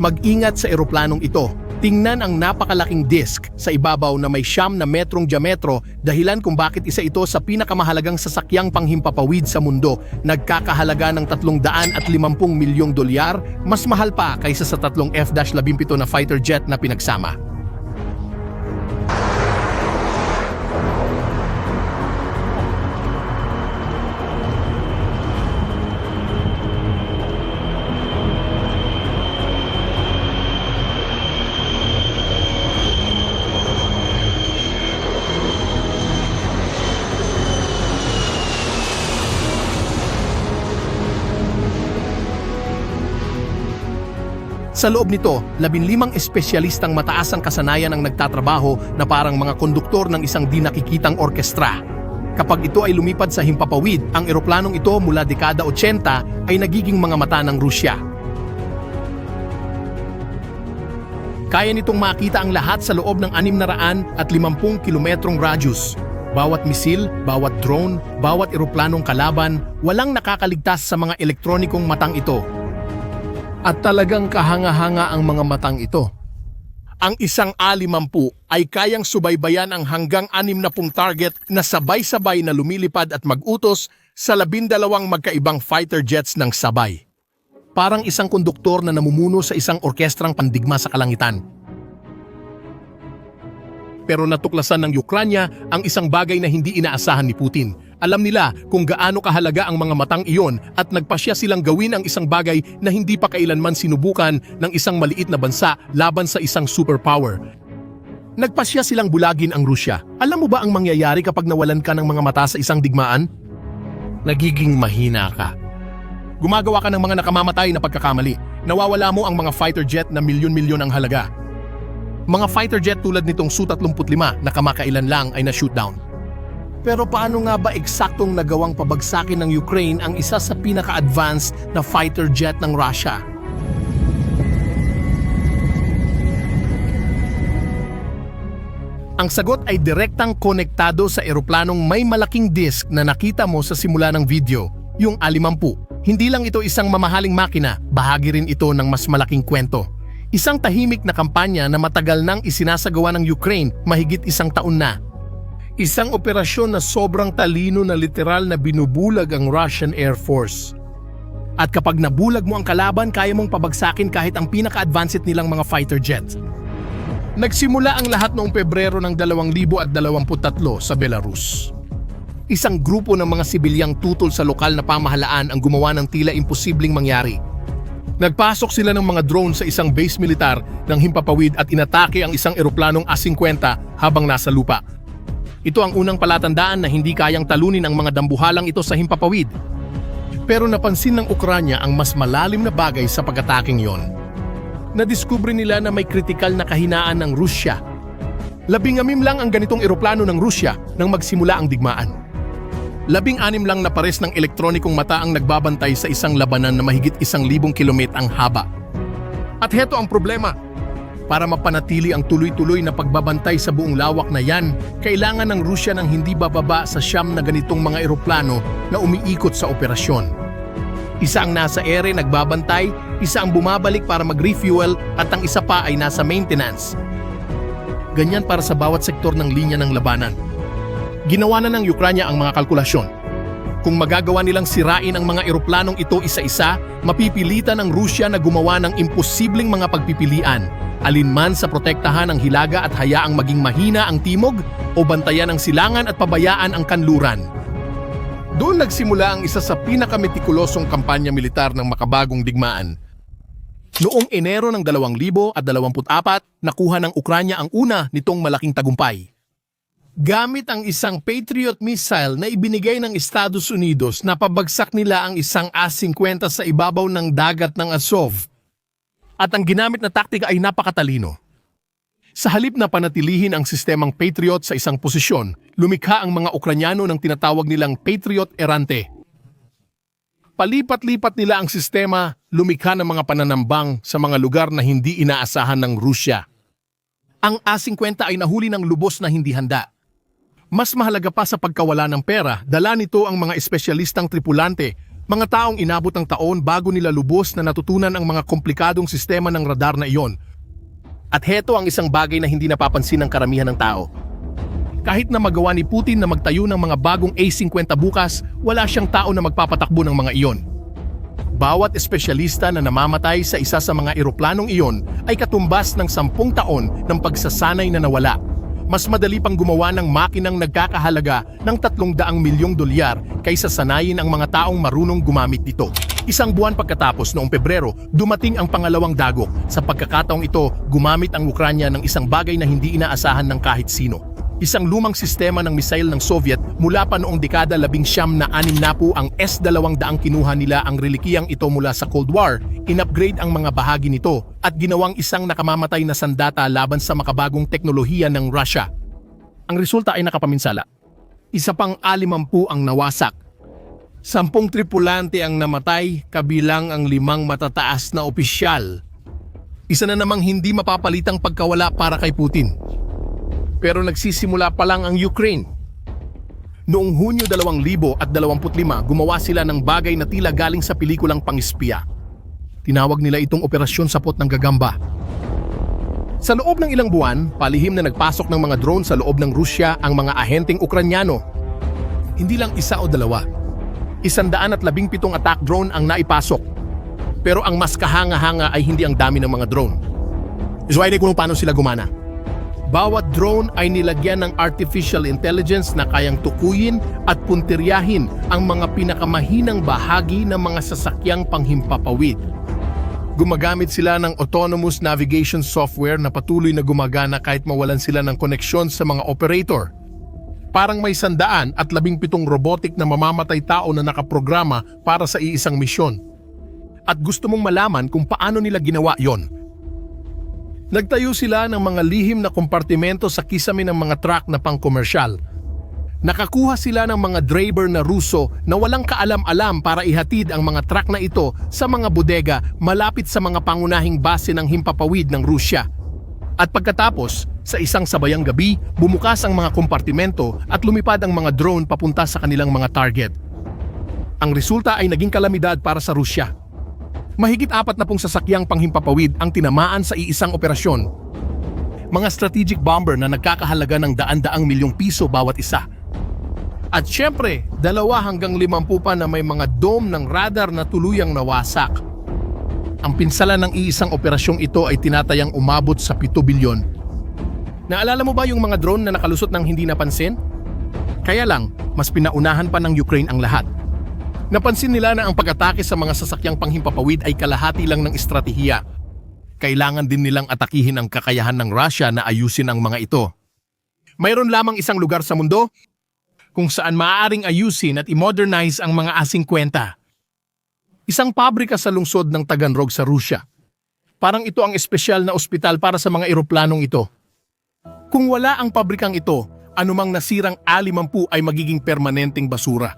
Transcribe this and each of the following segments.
Mag-ingat sa eroplanong ito. Tingnan ang napakalaking disk sa ibabaw na may siyam na metrong diametro dahilan kung bakit isa ito sa pinakamahalagang sasakyang panghimpapawid sa mundo. Nagkakahalaga ng 350 milyong dolyar, mas mahal pa kaysa sa tatlong F-17 na fighter jet na pinagsama. Sa loob nito, labinlimang espesyalistang mataas ang kasanayan ang nagtatrabaho na parang mga konduktor ng isang di nakikitang orkestra. Kapag ito ay lumipad sa himpapawid, ang eroplanong ito mula dekada 80 ay nagiging mga mata ng Rusya. Kaya nitong makita ang lahat sa loob ng 600 at 50 kilometrong radius. Bawat misil, bawat drone, bawat eroplanong kalaban, walang nakakaligtas sa mga elektronikong matang ito. At talagang kahanga-hanga ang mga matang ito. Ang isang A-50 ay kayang subaybayan ang hanggang 60 target na sabay-sabay na lumilipad at mag-utos sa labindalawang magkaibang fighter jets ng sabay. Parang isang konduktor na namumuno sa isang orkestrang pandigma sa kalangitan. Pero natuklasan ng Ukranya ang isang bagay na hindi inaasahan ni Putin. Alam nila kung gaano kahalaga ang mga matang iyon at nagpasya silang gawin ang isang bagay na hindi pa kailanman sinubukan ng isang maliit na bansa laban sa isang superpower. Nagpasya silang bulagin ang Rusya. Alam mo ba ang mangyayari kapag nawalan ka ng mga mata sa isang digmaan? Nagiging mahina ka. Gumagawa ka ng mga nakamamatay na pagkakamali. Nawawala mo ang mga fighter jet na milyon-milyon ang halaga. Mga fighter jet tulad nitong Su-35 na kamakailan lang ay na-shoot. Pero paano nga ba eksaktong nagawang pabagsakin ng Ukraine ang isa sa pinaka-advanced na fighter jet ng Russia? Ang sagot ay direktang konektado sa eroplanong may malaking disk na nakita mo sa simula ng video, yung A-50. Hindi lang ito isang mamahaling makina, bahagi rin ito ng mas malaking kwento. Isang tahimik na kampanya na matagal nang isinasagawa ng Ukraine mahigit isang taon na. Isang operasyon na sobrang talino na literal na binubulag ang Russian Air Force. At kapag nabulag mo ang kalaban, kaya mong pabagsakin kahit ang pinaka-advanced nilang mga fighter jet. Nagsimula ang lahat noong Pebrero ng 2023 sa Belarus. Isang grupo ng mga sibilyang tutol sa lokal na pamahalaan ang gumawa ng tila imposibleng mangyari. Nagpasok sila ng mga drone sa isang base militar ng himpapawid at inatake ang isang eroplanong A-50 habang nasa lupa. Ito ang unang palatandaan na hindi kayang talunin ang mga dambuhalang ito sa himpapawid. Pero napansin ng Ukranya ang mas malalim na bagay sa pag-ataking yon. Nadiskubre nila na may kritikal na kahinaan ng Rusya. Labing-amim lang ang ganitong eroplano ng Rusya nang magsimula ang digmaan. Labing-anim lang na pares ng elektronikong mata ang nagbabantay sa isang labanan na mahigit isang libong kilomit ang haba. At heto ang problema. Para mapanatili ang tuloy-tuloy na pagbabantay sa buong lawak na yan, kailangan ng Rusya ng hindi bababa sa siyam na ganitong mga eroplano na umiikot sa operasyon. Isa ang nasa ere nagbabantay, isa ang bumabalik para mag-refuel at ang isa pa ay nasa maintenance. Ganyan para sa bawat sektor ng linya ng labanan. Ginawa na ng Ukranya ang mga kalkulasyon. Kung magagawa nilang sirain ang mga eroplanong ito isa-isa, mapipilitan ng Rusya na gumawa ng imposibleng mga pagpipilian, alinman sa protektahan ang hilaga at hayaang maging mahina ang timog o bantayan ang silangan at pabayaan ang kanluran. Doon nagsimula ang isa sa pinakametikulusong kampanya militar ng makabagong digmaan. Noong Enero ng 2024, nakuha ng Ukranya ang una nitong malaking tagumpay. Gamit ang isang Patriot missile na ibinigay ng Estados Unidos, napabagsak nila ang isang A-50 sa ibabaw ng dagat ng Azov. At ang ginamit na taktika ay napakatalino. Sa halip na panatilihin ang sistemang Patriot sa isang posisyon, lumikha ang mga Ukranyano ng tinatawag nilang Patriot Errante. Palipat-lipat nila ang sistema, lumikha ng mga pananambang sa mga lugar na hindi inaasahan ng Rusya. Ang A-50 ay nahuli ng lubos na hindi handa. Mas mahalaga pa sa pagkawala ng pera, dala nito ang mga espesyalistang tripulante, Mga taong inabot ng taon bago nila lubos na natutunan ang mga komplikadong sistema ng radar na iyon. At heto ang isang bagay na hindi napapansin ng karamihan ng tao. Kahit na magawa ni Putin na magtayo ng mga bagong A-50 bukas, wala siyang tao na magpapatakbo ng mga iyon. Bawat espesyalista na namamatay sa isa sa mga eroplanong iyon ay katumbas ng sampung taon ng pagsasanay na nawala. Mas madali pang gumawa ng makinang nagkakahalaga ng 300 milyong dolyar kaysa sanayin ang mga taong marunong gumamit nito. Isang buwan pagkatapos noong Pebrero, dumating ang pangalawang dagok. Sa pagkakataong ito, gumamit ang Ukranya ng isang bagay na hindi inaasahan ng kahit sino. Isang lumang sistema ng misail ng Soviet mula pa noong dekada labing siyam na anim na po ang S-200 kinuha nila ang relikiyang ito mula sa Cold War, in-upgrade ang mga bahagi nito at ginawang isang nakamamatay na sandata laban sa makabagong teknolohiya ng Russia. Ang resulta ay nakapaminsala. Isa pang alimampu ang nawasak. Sampung tripulante ang namatay kabilang ang limang matataas na opisyal. Isa na namang hindi mapapalitang pagkawala para kay Putin. Pero nagsisimula pa lang ang Ukraine. Noong Hunyo 2025, gumawa sila ng bagay na tila galing sa pelikulang pangispiya. Tinawag nila itong Operasyon Sapot ng Gagamba. Sa loob ng ilang buwan, palihim na nagpasok ng mga drone sa loob ng Rusya ang mga ahenteng Ukranyano. Hindi lang isa o dalawa. Isandaan at labing pitong attack drone ang naipasok. Pero ang mas kahanga-hanga ay hindi ang dami ng mga drone. Is why kung paano sila gumana. Bawat drone ay nilagyan ng artificial intelligence na kayang tukuyin at puntiryahin ang mga pinakamahinang bahagi ng mga sasakyang panghimpapawid. Gumagamit sila ng autonomous navigation software na patuloy na gumagana kahit mawalan sila ng koneksyon sa mga operator. Parang may sandaan at labing pitong robotic na mamamatay tao na nakaprograma para sa iisang misyon. At gusto mong malaman kung paano nila ginawa yon. Nagtayo sila ng mga lihim na kompartimento sa kisame ng mga truck na pangkomersyal. Nakakuha sila ng mga driver na Ruso na walang kaalam-alam para ihatid ang mga truck na ito sa mga bodega malapit sa mga pangunahing base ng himpapawid ng Rusya. At pagkatapos, sa isang sabayang gabi, bumukas ang mga kompartimento at lumipad ang mga drone papunta sa kanilang mga target. Ang resulta ay naging kalamidad para sa Rusya. Mahigit apat na pong sasakyang panghimpapawid ang tinamaan sa iisang operasyon. Mga strategic bomber na nagkakahalaga ng daan-daang milyong piso bawat isa. At syempre, dalawa hanggang limampu pa na may mga dome ng radar na tuluyang nawasak. Ang pinsala ng iisang operasyong ito ay tinatayang umabot sa 7 bilyon. Naalala mo ba yung mga drone na nakalusot ng hindi napansin? Kaya lang, mas pinaunahan pa ng Ukraine ang lahat. Napansin nila na ang pag-atake sa mga sasakyang panghimpapawid ay kalahati lang ng estratehiya. Kailangan din nilang atakihin ang kakayahan ng Russia na ayusin ang mga ito. Mayroon lamang isang lugar sa mundo kung saan maaaring ayusin at i-modernize ang mga A-50. Isang pabrika sa lungsod ng Taganrog sa Rusya. Parang ito ang espesyal na ospital para sa mga eroplanong ito. Kung wala ang pabrikang ito, anumang nasirang A-50 ay magiging permanenteng basura.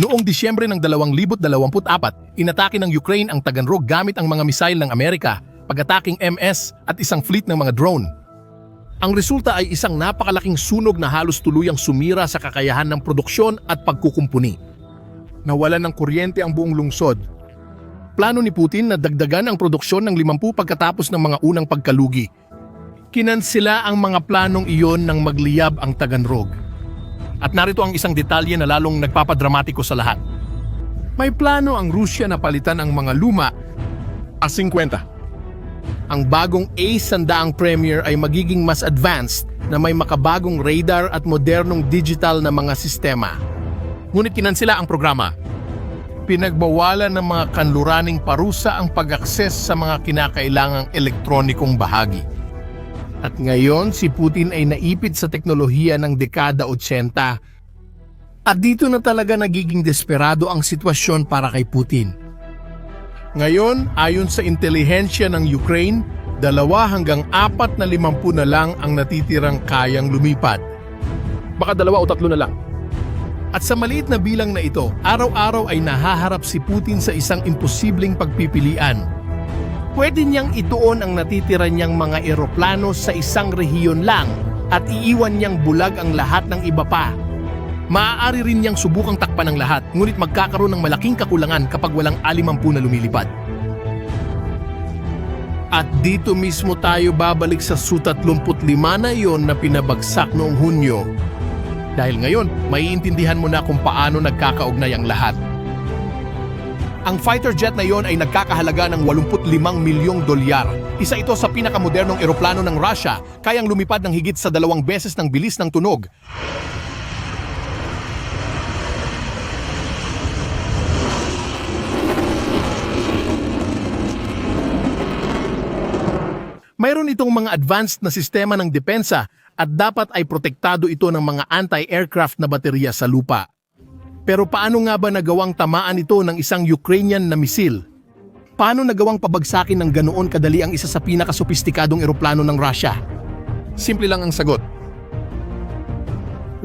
Noong Disyembre ng 2024, inatake ng Ukraine ang Taganrog gamit ang mga misail ng Amerika, pag-ataking MS at isang fleet ng mga drone. Ang resulta ay isang napakalaking sunog na halos tuluyang sumira sa kakayahan ng produksyon at pagkukumpuni. Nawalan ng kuryente ang buong lungsod. Plano ni Putin na dagdagan ang produksyon ng 50 pagkatapos ng mga unang pagkalugi. Kinansila ang mga planong iyon ng magliyab ang Taganrog. At narito ang isang detalye na lalong nagpapadramatiko sa lahat. May plano ang Rusya na palitan ang mga luma a 50. Ang bagong A-100 Premier ay magiging mas advanced na may makabagong radar at modernong digital na mga sistema. Ngunit kinansila ang programa. Pinagbawalan ng mga kanluraning parusa ang pag-akses sa mga kinakailangang elektronikong bahagi. At ngayon, si Putin ay naipit sa teknolohiya ng dekada 80. At dito na talaga nagiging desperado ang sitwasyon para kay Putin. Ngayon, ayon sa intelihensya ng Ukraine, dalawa hanggang apat na limampu na lang ang natitirang kayang lumipad. Baka dalawa o tatlo na lang. At sa maliit na bilang na ito, araw-araw ay nahaharap si Putin sa isang imposibleng pagpipilian pwede niyang ituon ang natitira niyang mga eroplano sa isang rehiyon lang at iiwan niyang bulag ang lahat ng iba pa. Maaari rin niyang subukang takpan ng lahat, ngunit magkakaroon ng malaking kakulangan kapag walang alimampu na lumilipad. At dito mismo tayo babalik sa Su-35 na iyon na pinabagsak noong Hunyo. Dahil ngayon, maiintindihan mo na kung paano nagkakaugnay ang lahat. Ang fighter jet na iyon ay nagkakahalaga ng 85 milyong dolyar. Isa ito sa pinakamodernong eroplano ng Russia, kayang lumipad ng higit sa dalawang beses ng bilis ng tunog. Mayroon itong mga advanced na sistema ng depensa at dapat ay protektado ito ng mga anti-aircraft na baterya sa lupa. Pero paano nga ba nagawang tamaan ito ng isang Ukrainian na misil? Paano nagawang pabagsakin ng ganoon kadali ang isa sa pinakasopistikadong eroplano ng Russia? Simple lang ang sagot.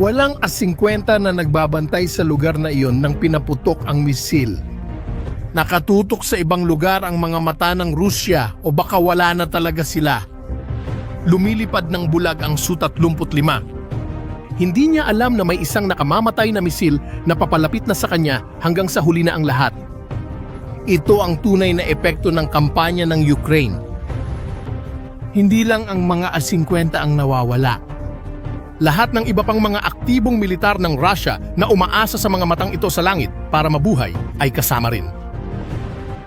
Walang as-50 na nagbabantay sa lugar na iyon nang pinaputok ang misil. Nakatutok sa ibang lugar ang mga mata ng Rusya o baka wala na talaga sila. Lumilipad ng bulag ang Su-35. Hindi niya alam na may isang nakamamatay na misil na papalapit na sa kanya hanggang sa huli na ang lahat. Ito ang tunay na epekto ng kampanya ng Ukraine. Hindi lang ang mga A-50 ang nawawala. Lahat ng iba pang mga aktibong militar ng Russia na umaasa sa mga matang ito sa langit para mabuhay ay kasama rin.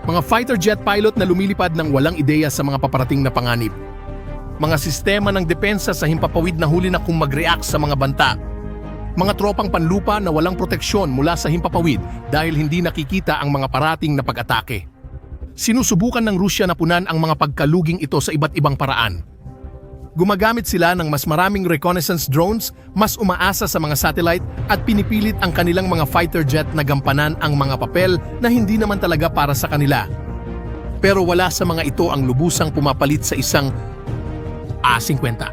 Mga fighter jet pilot na lumilipad ng walang ideya sa mga paparating na panganib. Mga sistema ng depensa sa himpapawid na huli na kung mag-react sa mga banta. Mga tropang panlupa na walang proteksyon mula sa himpapawid dahil hindi nakikita ang mga parating na pag-atake. Sinusubukan ng Rusya na punan ang mga pagkaluging ito sa iba't ibang paraan. Gumagamit sila ng mas maraming reconnaissance drones, mas umaasa sa mga satellite at pinipilit ang kanilang mga fighter jet na gampanan ang mga papel na hindi naman talaga para sa kanila. Pero wala sa mga ito ang lubusang pumapalit sa isang A-50.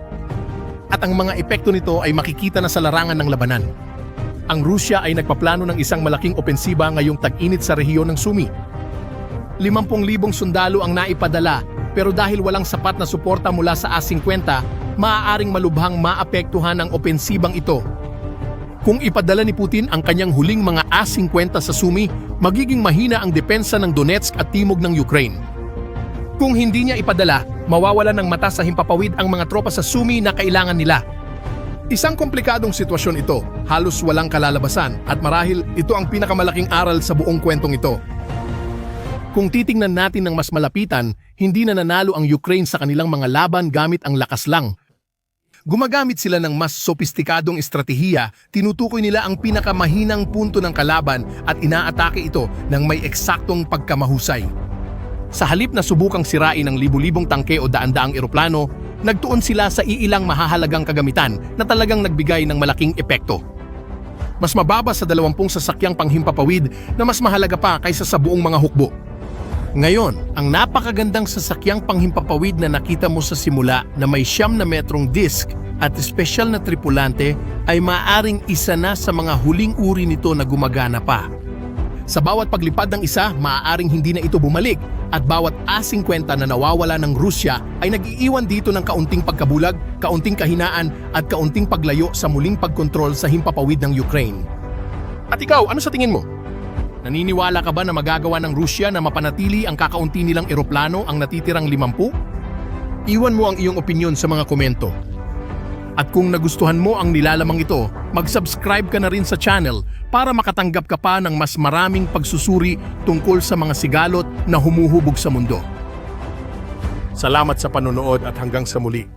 At ang mga epekto nito ay makikita na sa larangan ng labanan. Ang Rusya ay nagpaplano ng isang malaking opensiba ngayong tag-init sa rehiyon ng Sumi. 50,000 sundalo ang naipadala pero dahil walang sapat na suporta mula sa A-50, maaaring malubhang maapektuhan ang opensibang ito. Kung ipadala ni Putin ang kanyang huling mga A-50 sa Sumi, magiging mahina ang depensa ng Donetsk at timog ng Ukraine. Kung hindi niya ipadala, mawawala ng mata sa himpapawid ang mga tropa sa Sumi na kailangan nila. Isang komplikadong sitwasyon ito, halos walang kalalabasan at marahil ito ang pinakamalaking aral sa buong kwentong ito. Kung titingnan natin ng mas malapitan, hindi na nanalo ang Ukraine sa kanilang mga laban gamit ang lakas lang. Gumagamit sila ng mas sopistikadong estratehiya, tinutukoy nila ang pinakamahinang punto ng kalaban at inaatake ito ng may eksaktong pagkamahusay. Sa halip na subukang sirain ng libu-libong tangke o daan-daang eroplano, nagtuon sila sa iilang mahahalagang kagamitan na talagang nagbigay ng malaking epekto. Mas mababa sa dalawampung sasakyang panghimpapawid na mas mahalaga pa kaysa sa buong mga hukbo. Ngayon, ang napakagandang sasakyang panghimpapawid na nakita mo sa simula na may siyam na metrong disk at espesyal na tripulante ay maaring isa na sa mga huling uri nito na gumagana pa. Sa bawat paglipad ng isa, maaaring hindi na ito bumalik at bawat A-50 na nawawala ng Rusya ay nag-iiwan dito ng kaunting pagkabulag, kaunting kahinaan at kaunting paglayo sa muling pagkontrol sa himpapawid ng Ukraine. At ikaw, ano sa tingin mo? Naniniwala ka ba na magagawa ng Rusya na mapanatili ang kakaunti nilang eroplano ang natitirang limampu? Iwan mo ang iyong opinyon sa mga komento. At kung nagustuhan mo ang nilalamang ito, mag-subscribe ka na rin sa channel para makatanggap ka pa ng mas maraming pagsusuri tungkol sa mga sigalot na humuhubog sa mundo. Salamat sa panonood at hanggang sa muli.